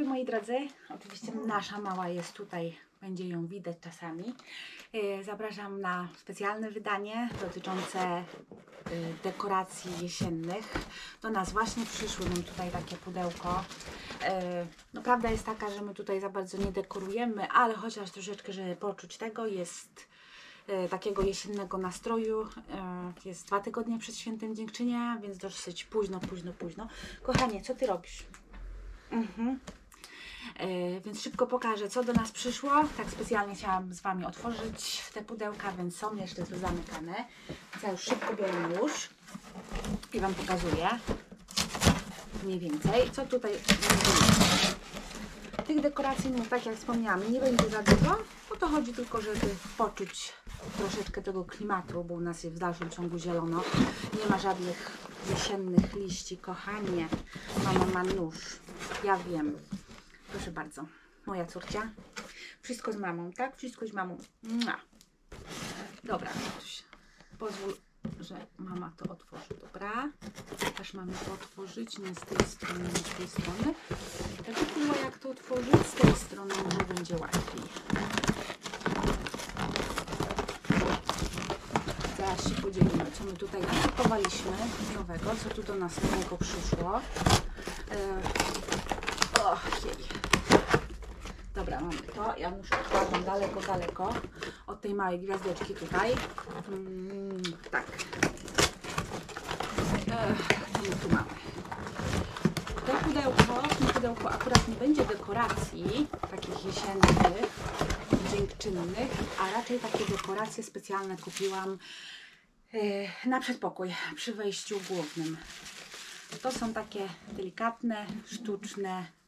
dobry moi drodzy. Oczywiście nasza mała jest tutaj, będzie ją widać czasami. E, Zapraszam na specjalne wydanie dotyczące e, dekoracji jesiennych. Do nas właśnie przyszły nam tutaj takie pudełko. E, No prawda jest taka, że my tutaj za bardzo nie dekorujemy, ale chociaż troszeczkę, żeby poczuć tego, jest takiego jesiennego nastroju. Jest dwa tygodnie przed świętem dziękczynienia, więc dosyć późno, późno, późno. Kochanie, co ty robisz? Mhm. E, więc szybko pokażę, co do nas przyszło. Tak specjalnie chciałam z Wami otworzyć te pudełka, więc są jeszcze tu zamykane. Więc ja już szybko biorę nóż i Wam pokazuję mniej więcej, co tutaj. Tych dekoracji, no tak jak wspomniałam, nie będzie za dużo, bo to chodzi tylko, żeby poczuć troszeczkę tego klimatu, bo u nas jest w dalszym ciągu zielono. Nie ma żadnych jesiennych liści, kochanie. Mama ma nóż. Ja wiem. Proszę bardzo. Moja córcia. Wszystko z mamą, tak? Wszystko z mamą. Mua. Dobra, pozwól, że mama to otworzy. Dobra. Też mamy to otworzyć, nie z tej strony, nie z tej strony. Tak było jak to otworzyć z tej strony, może będzie łatwiej. Zaraz się podzielimy, co my tutaj nakupowaliśmy nowego, co tu do nas nowego przyszło. E, Ojej. Dobra, mamy to. Ja muszę odkładam daleko, daleko od tej małej gwiazdeczki tutaj. Mm, tak. Ech, tu mamy? To pudełko, w tym pudełku akurat nie będzie dekoracji takich jesiennych, dziękczynnych, a raczej takie dekoracje specjalne kupiłam e, na przedpokój przy wejściu głównym. To są takie delikatne, sztuczne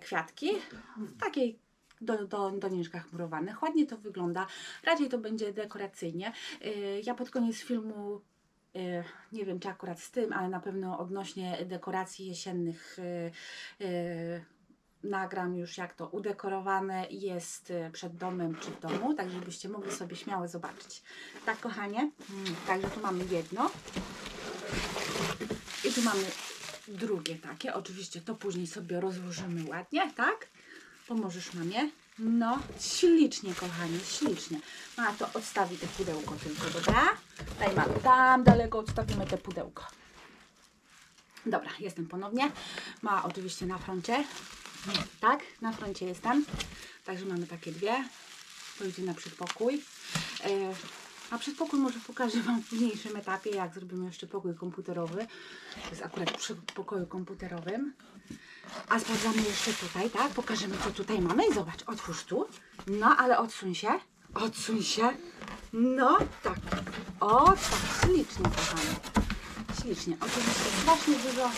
kwiatki w takiej do, do, doniczkach murowanych. Ładnie to wygląda. Raczej to będzie dekoracyjnie. E, ja pod koniec filmu e, nie wiem czy akurat z tym, ale na pewno odnośnie dekoracji jesiennych e, e, nagram już jak to udekorowane jest e, przed domem czy w domu, tak żebyście mogli sobie śmiało zobaczyć. Tak kochanie, Mm, także tu mamy jedno. I tu mamy drugie takie. Oczywiście to później sobie rozłożymy ładnie, tak? Pomożesz mamie? No, ślicznie, kochanie, ślicznie. Mama to odstawi te pudełko tylko, dobra? Daj mamy, tam daleko odstawimy te pudełko. Dobra, jestem ponownie. Ma oczywiście na froncie. Tak, na froncie jestem. Także mamy takie dwie. To idzie na przedpokój. E, a przedpokój może pokażę Wam w późniejszym etapie, jak zrobimy jeszcze pokój komputerowy. To jest akurat przy pokoju komputerowym. A sprawdzamy jeszcze tutaj, tak? Pokażemy, co tutaj mamy. Zobacz, otwórz tu. No, ale odsuń się. Odsuń się. No, tak. O, tak, ślicznie, kochani. Ślicznie. Oczywiście strasznie dużo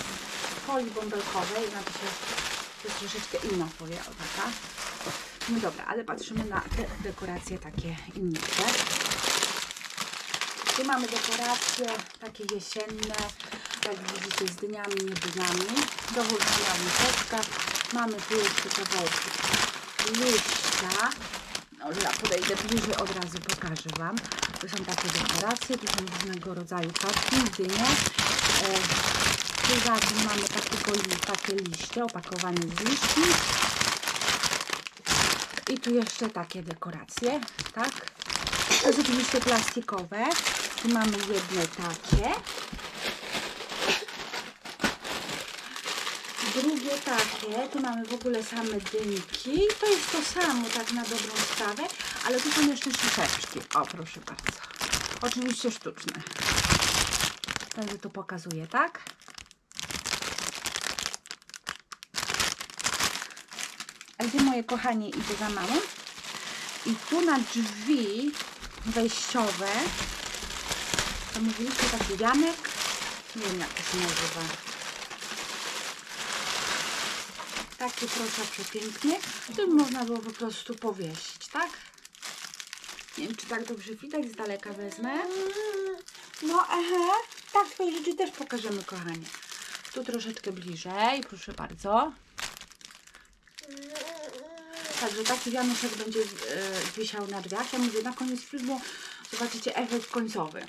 folii bąbelkowej, znaczy to jest troszeczkę inna folia, o taka. No dobra, ale patrzymy na te dekoracje takie inniejsze. Tu mamy dekoracje takie jesienne, jak widzicie z dyniami, nie dyniami. Dochodzenia miseczka. Mamy tu jeszcze kawałki liścia. No, że ja podejdę bliżej, od razu pokażę Wam. To są takie dekoracje, tu są różnego rodzaju paczki, dynie. E, tu za tym mamy takiego, li- takie liście, opakowanie z liści. I tu jeszcze takie dekoracje, tak? To jest oczywiście plastikowe. Tu mamy jedne takie. Drugie takie. Tu mamy w ogóle same dynki. To jest to samo, tak na dobrą sprawę. Ale tu są jeszcze szyszeczki. O, proszę bardzo. Oczywiście sztuczne. Także to pokazuję, tak? A gdzie moje kochanie idzie za mamą? I tu na drzwi wejściowe to mówiliśmy taki wianek. Nie wiem jak to się nazywa. Taki proszę przepiękny. Tu można było po prostu powiesić, tak? Nie wiem czy tak dobrze widać, z daleka wezmę. No aha, tak swoje rzeczy też pokażemy kochanie. Tu troszeczkę bliżej, proszę bardzo. Także taki wianuszek będzie e, wisiał na drzwiach. Ja mówię, na koniec filmu zobaczycie efekt końcowy.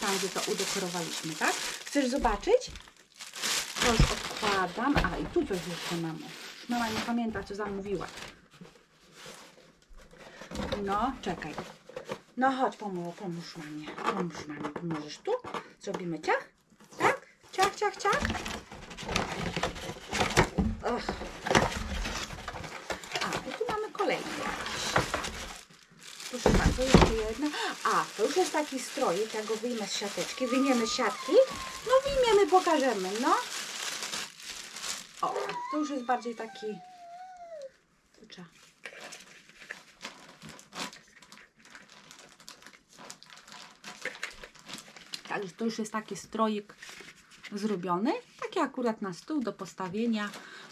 Tam, gdzie to udekorowaliśmy, tak? Chcesz zobaczyć? To już odkładam. A, i tu coś jeszcze mamy. mama nie pamięta, co zamówiła. No, czekaj. No chodź, pomóż, pomóż mamie. Pomóż mamie. Pomożesz tu? Zrobimy ciach? Tak? Ciach, ciach, ciach? Ach. A, i tu mamy kolejny jakiś. Jeszcze jedna. A, to już jest taki stroik, ja go wyjmę z siateczki. Wyjmiemy z siatki. No wyjmiemy, pokażemy, no. O, to już jest bardziej taki... Kurczę. Także to już jest taki stroik zrobiony. Taki akurat na stół do postawienia.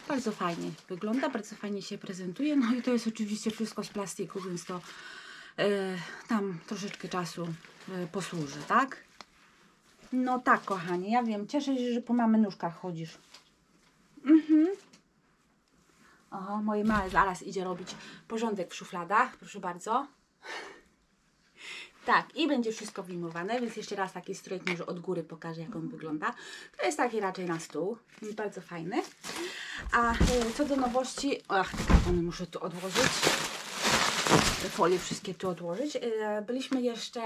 Bardzo fajnie wygląda, bardzo fajnie się prezentuje. No i to jest oczywiście wszystko z plastiku, więc to tam troszeczkę czasu e, posłuży, tak? No tak, kochanie, ja wiem. Cieszę się, że po mamy nóżkach chodzisz. Mhm. O, moje małe zaraz idzie robić porządek w szufladach. Proszę bardzo. Tak, i będzie wszystko wyjmowane, więc jeszcze raz taki strójek może od góry pokażę, jak on wygląda. To jest taki raczej na stół, bardzo fajny. A e, co do nowości, ach, te kartony muszę tu odłożyć. Te folie wszystkie tu odłożyć. E, Byliśmy jeszcze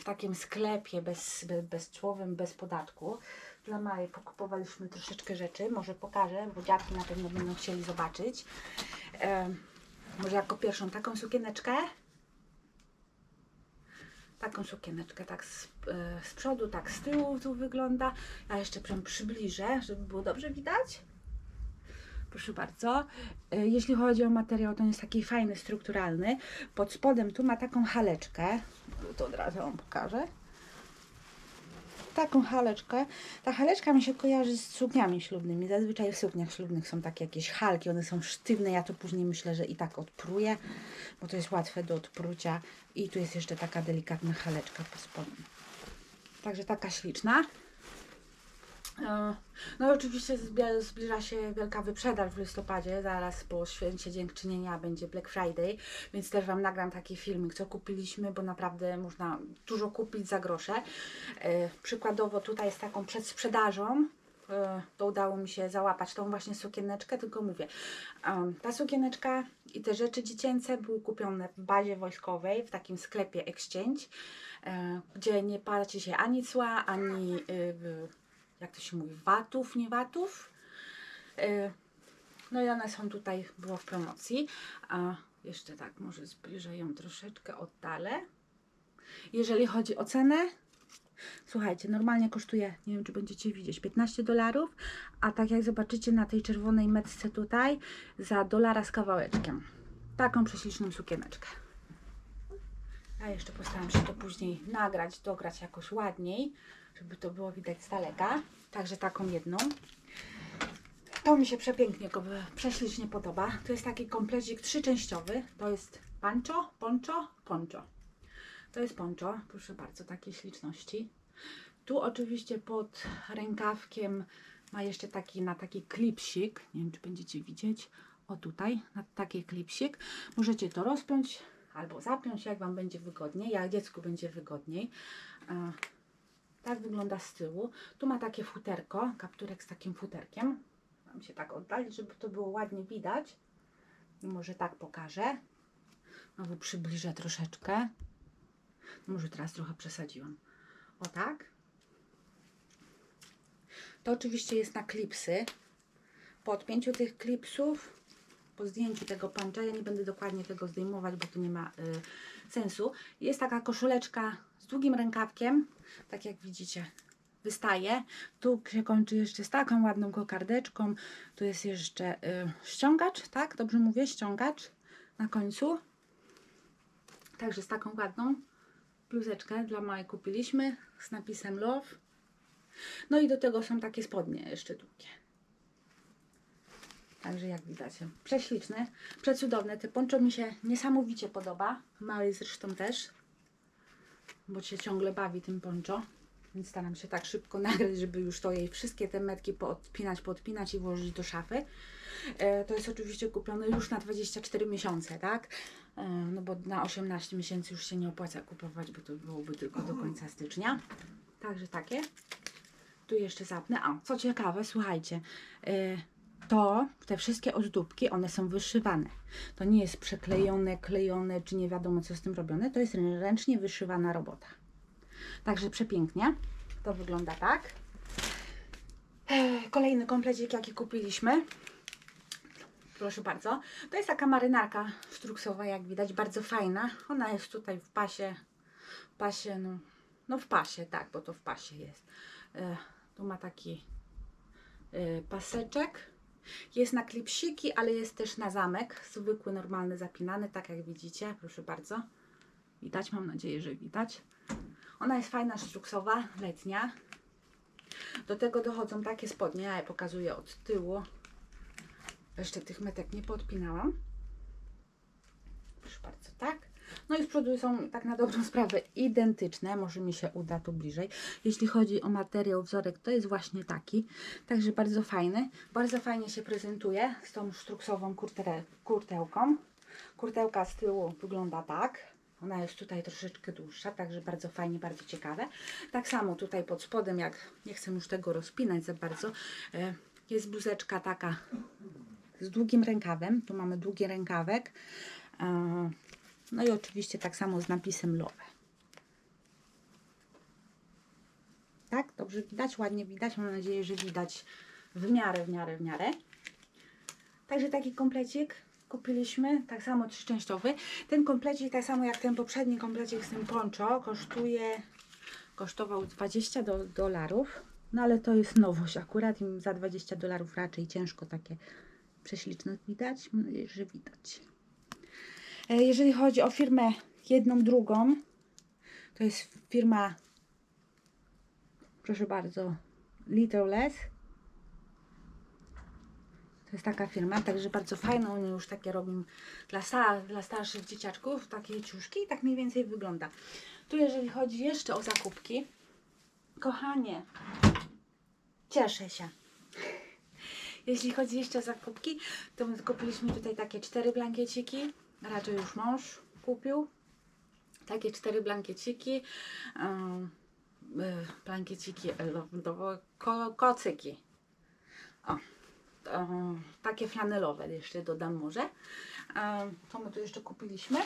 w takim sklepie bez, bez, bezcłowym, bez podatku. Dla Maji pokupowaliśmy troszeczkę rzeczy. Może pokażę, bo dziadki na pewno będą chcieli zobaczyć. E, Może jako pierwszą taką sukieneczkę taką sukieneczkę tak z, e, z przodu, tak z tyłu tu wygląda. Ja jeszcze przybliżę, żeby było dobrze widać. Proszę bardzo. E, Jeśli chodzi o materiał, to on jest taki fajny, strukturalny. Pod spodem tu ma taką haleczkę. To od razu Wam pokażę. Taką haleczkę. Ta haleczka mi się kojarzy z sukniami ślubnymi. Zazwyczaj w sukniach ślubnych są takie jakieś halki, one są sztywne. Ja to później myślę, że i tak odpruję, bo to jest łatwe do odprucia. I tu jest jeszcze taka delikatna haleczka pod spodem. Także taka śliczna. E, No i oczywiście zbliża się wielka wyprzedaż w listopadzie, zaraz po święcie dziękczynienia będzie Black Friday, więc też Wam nagram taki filmik, co kupiliśmy, bo naprawdę można dużo kupić za grosze. E, Przykładowo tutaj z taką przedsprzedażą, e, to udało mi się załapać tą właśnie sukieneczkę, tylko mówię, ta sukieneczka i te rzeczy dziecięce były kupione w bazie wojskowej, w takim sklepie Exchange, e, gdzie nie płaci się ani cła, ani y, jak to się mówi, watów, nie watów. Y, No i one są tutaj, było w promocji. A jeszcze tak, może zbliżę ją troszeczkę, oddalę. Jeżeli chodzi o cenę, słuchajcie, normalnie kosztuje, nie wiem czy będziecie widzieć, 15 dolarów, a tak jak zobaczycie na tej czerwonej metce tutaj, za dolara z kawałeczkiem. Taką prześliczną sukieneczkę. A jeszcze postaram się to później nagrać, dograć jakoś ładniej, żeby to było widać z daleka. Także taką jedną. To mi się przepięknie, prześlicznie podoba. To jest taki komplecik trzyczęściowy. To jest pancho, poncho, poncho. To jest poncho, proszę bardzo, takiej śliczności. Tu oczywiście pod rękawkiem ma jeszcze taki na taki klipsik. Nie wiem, czy będziecie widzieć. O tutaj, na taki klipsik. Możecie to rozpiąć albo zapiąć, jak Wam będzie wygodniej. Jak dziecku będzie wygodniej. Tak wygląda z tyłu. Tu ma takie futerko, kapturek z takim futerkiem. Mam się tak oddalić, żeby to było ładnie widać. Może tak pokażę. Znowu przybliżę troszeczkę. Może teraz trochę przesadziłam. O tak. To oczywiście jest na klipsy. Po odpięciu tych klipsów, po zdjęciu tego pancza, ja nie będę dokładnie tego zdejmować, bo to nie ma y, sensu. Jest taka koszuleczka z długim rękawkiem, tak jak widzicie, wystaje. Tu się kończy jeszcze z taką ładną kokardeczką. Tu jest jeszcze y, ściągacz, tak? Dobrze mówię? Ściągacz na końcu. Także z taką ładną bluzeczkę dla Maj kupiliśmy z napisem Love. No i do tego są takie spodnie jeszcze długie. Także jak widać, prześliczne, przecudowne. Te poncho mi się niesamowicie podoba. Małej zresztą też, bo się ciągle bawi tym poncho. Więc staram się tak szybko nagrać, żeby już to jej wszystkie te metki poodpinać, podpinać i włożyć do szafy. E, to jest oczywiście kupione już na 24 miesiące, tak? E, no bo na 18 miesięcy już się nie opłaca kupować, bo to byłoby tylko do końca stycznia. Także takie. Tu jeszcze zapnę. A, co ciekawe, słuchajcie. E, to, te wszystkie ozdóbki, one są wyszywane. To nie jest przeklejone, klejone, czy nie wiadomo co z tym robione. To jest ręcznie wyszywana robota. Także przepięknie. To wygląda tak. Kolejny komplecik, jaki kupiliśmy. Proszę bardzo. To jest taka marynarka struksowa, jak widać, bardzo fajna. Ona jest tutaj w pasie, pasie, no, no w pasie, tak, bo to w pasie jest. Tu ma taki e, paseczek. Jest na klipsiki, ale jest też na zamek. Zwykły, normalny, zapinany, tak jak widzicie. Proszę bardzo. Widać, mam nadzieję, że widać. Ona jest fajna, sztruksowa, letnia. Do tego dochodzą takie spodnie, ja je pokazuję od tyłu. Jeszcze tych metek nie podpinałam. Proszę bardzo, tak. No i z przodu są tak na dobrą sprawę identyczne. Może mi się uda tu bliżej. Jeśli chodzi o materiał, wzorek, to jest właśnie taki. Także bardzo fajny. Bardzo fajnie się prezentuje z tą sztruksową kurtere, kurtełką. Kurtełka z tyłu wygląda tak. Ona jest tutaj troszeczkę dłuższa, także bardzo fajnie, bardzo ciekawe. Tak samo tutaj pod spodem, jak nie chcę już tego rozpinać za bardzo, e, jest bluzeczka taka z długim rękawem. Tu mamy długi rękawek. No i oczywiście tak samo z napisem Love. Tak, dobrze widać, ładnie widać. Mam nadzieję, że widać w miarę, w miarę, w miarę. Także taki komplecik kupiliśmy, tak samo trzyczęściowy. Ten komplecik, tak samo jak ten poprzedni komplecik z tym poncho, kosztuje, kosztował 20 do, dolarów. No ale to jest nowość akurat i za 20 dolarów raczej ciężko takie prześliczne widać. Mam nadzieję, że widać. E, Jeżeli chodzi o firmę jedną, drugą, to jest firma, proszę bardzo, Little Less. To jest taka firma, także bardzo fajną. Oni już takie robią dla, sta, dla starszych dzieciaczków, takie ciuszki i tak mniej więcej wygląda. Tu jeżeli chodzi jeszcze o zakupki, kochanie, cieszę się. Jeśli chodzi jeszcze o zakupki, to my kupiliśmy tutaj takie cztery blankieciki. Raczej już mąż kupił. Takie cztery blankieciki. Y, blankieciki, kocyki. O, takie flanelowe jeszcze dodam może. To my tu jeszcze kupiliśmy.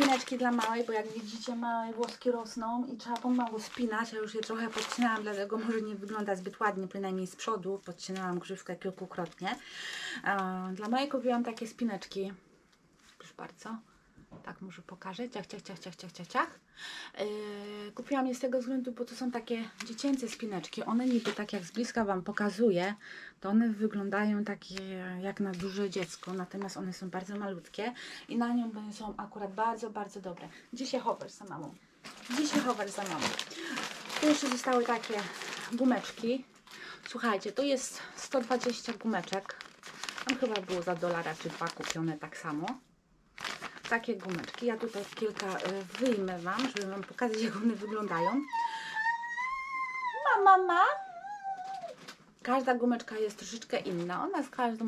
Spineczki dla małej, bo jak widzicie małe włoski rosną i trzeba pomału spinać. Ja już je trochę podcinałam, dlatego może nie wygląda zbyt ładnie, przynajmniej z przodu. Podcinałam grzywkę kilkukrotnie. Dla mojej kupiłam takie spineczki. Proszę bardzo. Tak może pokażę. Ciach, ciach, ciach, ciach, ciach, ciach, ciach. Yy, kupiłam je z tego względu, bo to są takie dziecięce spineczki. One niby tak jak z bliska Wam pokazuję, to one wyglądają takie jak na duże dziecko, natomiast one są bardzo malutkie i na nią są akurat bardzo, bardzo dobre. Się chowasz za mamą? Się chowasz za mamą? Tu jeszcze zostały takie gumeczki. Słuchajcie, tu jest 120 gumeczek. Tam chyba było za dolara czy dwa kupione tak samo. Takie gumeczki. Ja tutaj kilka y, wyjmę Wam, żeby Wam pokazać, jak one wyglądają. Mama, mama. Każda gumeczka jest troszeczkę inna. Ona z każdą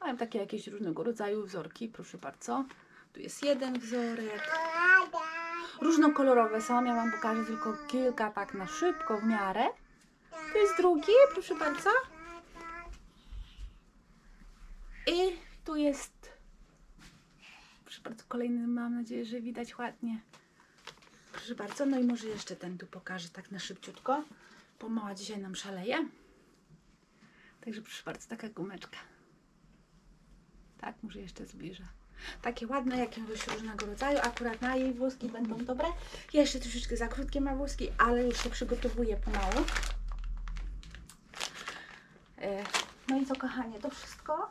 mają takie jakieś różnego rodzaju wzorki. Proszę bardzo. Tu jest jeden wzorek. Różnokolorowe są. Ja Wam pokażę tylko kilka tak na szybko, w miarę. Tu jest drugi, proszę bardzo. I tu jest, bardzo, kolejny, mam nadzieję, że widać ładnie. Proszę bardzo, no i może jeszcze ten tu pokażę tak na szybciutko, bo mała dzisiaj nam szaleje. Także proszę bardzo, taka gumeczka. Tak, może jeszcze zbliżę. Takie ładne, jakiegoś różnego rodzaju. Akurat na jej włoski będą dobre. Jeszcze troszeczkę za krótkie ma włoski, ale już się przygotowuję pomału. E, No i co kochanie, to wszystko?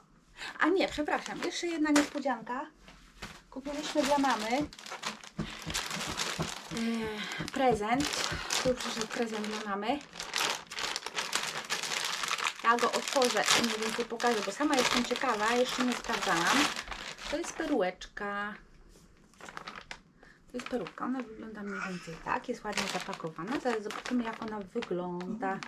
A nie, przepraszam, jeszcze jedna niespodzianka. Kupiliśmy dla mamy e, prezent. Tu przyszedł prezent dla mamy. Ja go otworzę i mniej więcej pokażę, bo sama jestem ciekawa, jeszcze nie sprawdzałam. To jest perułeczka. To jest peruka, ona wygląda mniej więcej tak, jest ładnie zapakowana. Zaraz zobaczymy jak ona wygląda.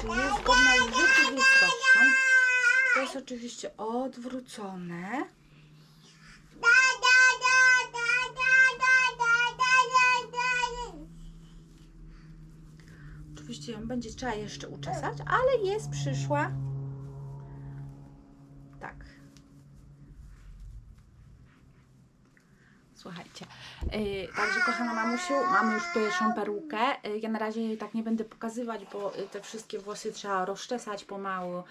Czy jest zgodna z jest oczywiście odwrócone. oczywiście ją będzie trzeba jeszcze uczesać, ale jest przyszła. Tak. Słuchajcie, yy, także kochana mamusiu, mamy już pierwszą perukę. Yy, ja na razie jej tak nie będę pokazywać, bo yy, te wszystkie włosy trzeba rozczesać pomału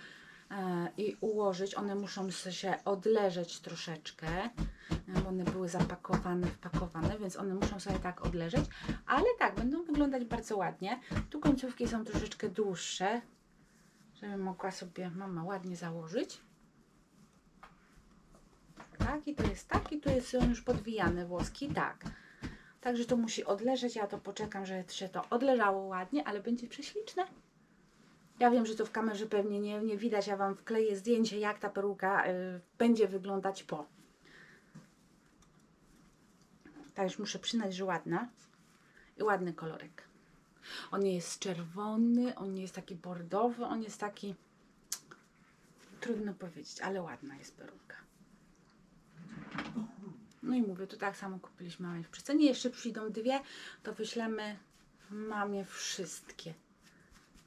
i ułożyć. One muszą się odleżeć troszeczkę, yy, bo one były zapakowane, wpakowane, więc one muszą sobie tak odleżeć. Ale tak, będą wyglądać bardzo ładnie. Tu końcówki są troszeczkę dłuższe, żeby mogła sobie mama ładnie założyć. Tak, i to jest tak, i tu jest, są już podwijane włoski, tak. Także to musi odleżeć, ja to poczekam, że się to odleżało ładnie, ale będzie prześliczne. Ja wiem, że to w kamerze pewnie nie, nie widać, ja Wam wkleję zdjęcie, jak ta peruka y, będzie wyglądać po. Także muszę przyznać, że ładna i ładny kolorek. On nie jest czerwony, on nie jest taki bordowy, on jest taki trudno powiedzieć, ale ładna jest peruka. No i mówię, tu tak samo kupiliśmy mamie w przecenie. Jeszcze przyjdą dwie, to wyślemy mamie wszystkie.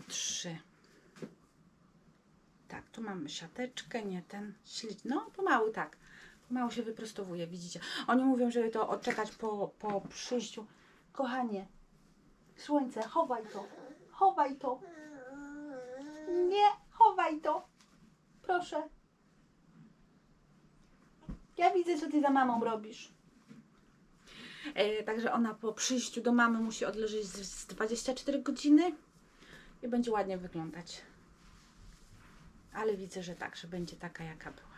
Trzy. Tak, tu mamy siateczkę, nie ten śledź. No, pomału tak. Pomału się wyprostowuje, widzicie. Oni mówią, żeby to odczekać po, po przyjściu. Kochanie, słońce, chowaj to. Chowaj to. Nie, chowaj to. Proszę. Ja widzę, co ty za mamą robisz. E, także ona po przyjściu do mamy musi odleżeć z, z 24 godziny i będzie ładnie wyglądać. Ale widzę, że tak, że będzie taka, jaka była.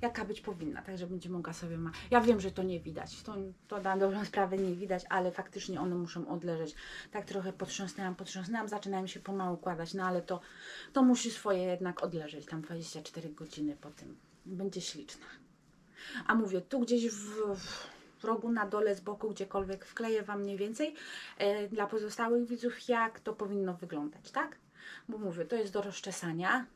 Jaka być powinna, także będzie mogła sobie ma. Ja wiem, że to nie widać. To, to na dobrą sprawę nie widać, ale faktycznie one muszą odleżeć. Tak trochę potrząsnęłam, potrząsnęłam, zaczynają się pomału układać, no ale to, to musi swoje jednak odleżeć. Tam 24 godziny po tym. Będzie śliczna. A mówię, tu gdzieś w, w rogu na dole, z boku, gdziekolwiek wkleję Wam mniej więcej e, dla pozostałych widzów, jak to powinno wyglądać, tak? Bo mówię, to jest do rozczesania.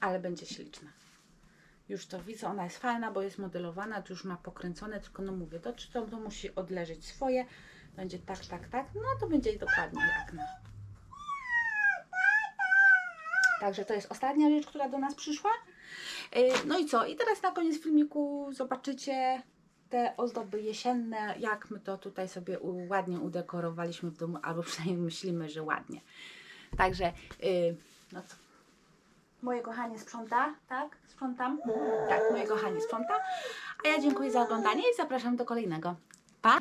Ale będzie śliczna. Już to widzę, ona jest fajna, bo jest modelowana, tu już ma pokręcone, tylko no mówię, to, to, to musi odleżeć swoje. Będzie tak, tak, tak, no to będzie dokładnie jak na. Także to jest ostatnia rzecz, która do nas przyszła. Yy, No i co? I teraz na koniec filmiku zobaczycie te ozdoby jesienne, jak my to tutaj sobie ładnie udekorowaliśmy w domu, albo przynajmniej myślimy, że ładnie. Także, yy, no co? Moje kochanie sprząta, tak? Sprzątam? Tak, moje kochanie sprząta. A ja dziękuję za oglądanie i zapraszam do kolejnego. Pa!